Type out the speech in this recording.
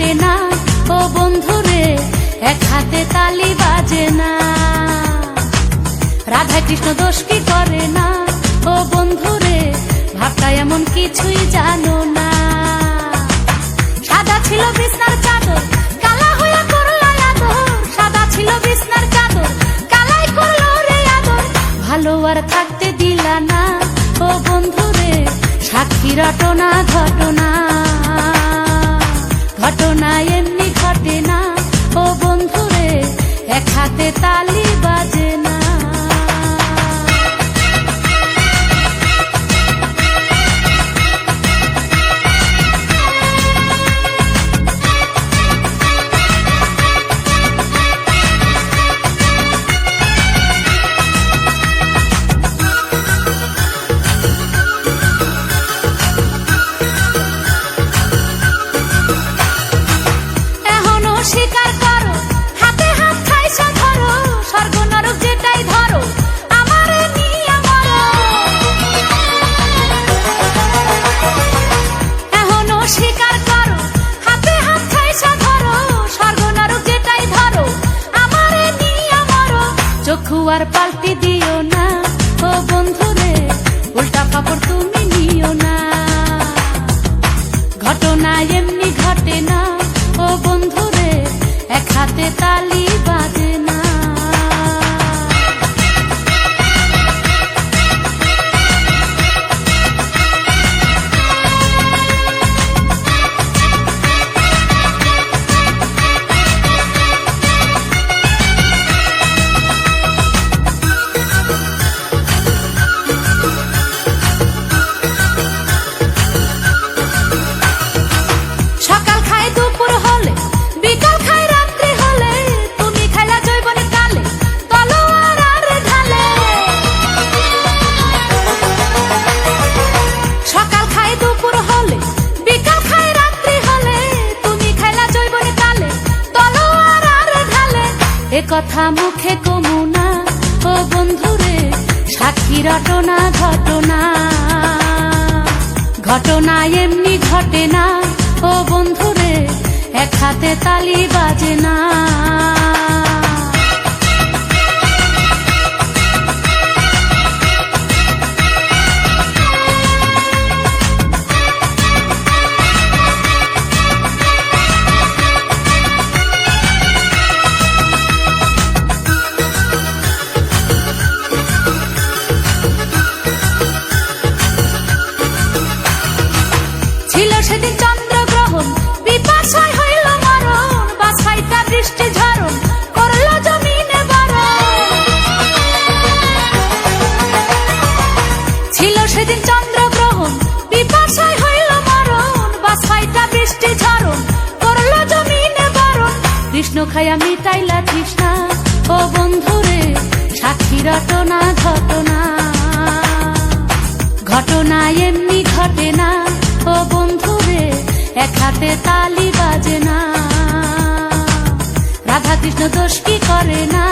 ও বন্ধুরে এক হাতে তালি বাজে না। রাধা কৃষ্ণ দোষ কি করে না? ও বন্ধুরে ভাবটা এমন কিছুই জানো না। সাদা ছিল বিছনার চাদর, কালা হয়ে করল সাদা ছিল বিছনার চাদর, কালাই করল রে আদর। ভালো আর থাকতে দিলা না। ও বন্ধুরে সাক্ষী রটনা ঘটনা। ঘটনা এমনি ঘটে না। ও বন্ধুরে চক্ষু আর পাল্টি দিও না। ও বন্ধু রে উল্টা পাপড় তুমি নিও না। ঘটনা এমনি ঘটে না। ও বন্ধু রে এক হাতে তালি বাজে না। কথা মুখে কমু না। ও বন্ধুরে, সাক্ষী রটনা ঘটনা। ঘটনা এমনি ঘটে না। ও বন্ধুরে, এক হাতে তালি বাজে না। কৃষ্ণ খায়া মিটাইলা তৃষ্ণা। ও বন্ধুরে সাক্ষী রটনা ঘটনা ঘটনা এমনি ঘটে না। ও বন্ধুরে, এক হাতে তালি বাজে না। রাধা কৃষ্ণ দোষ কি করে না?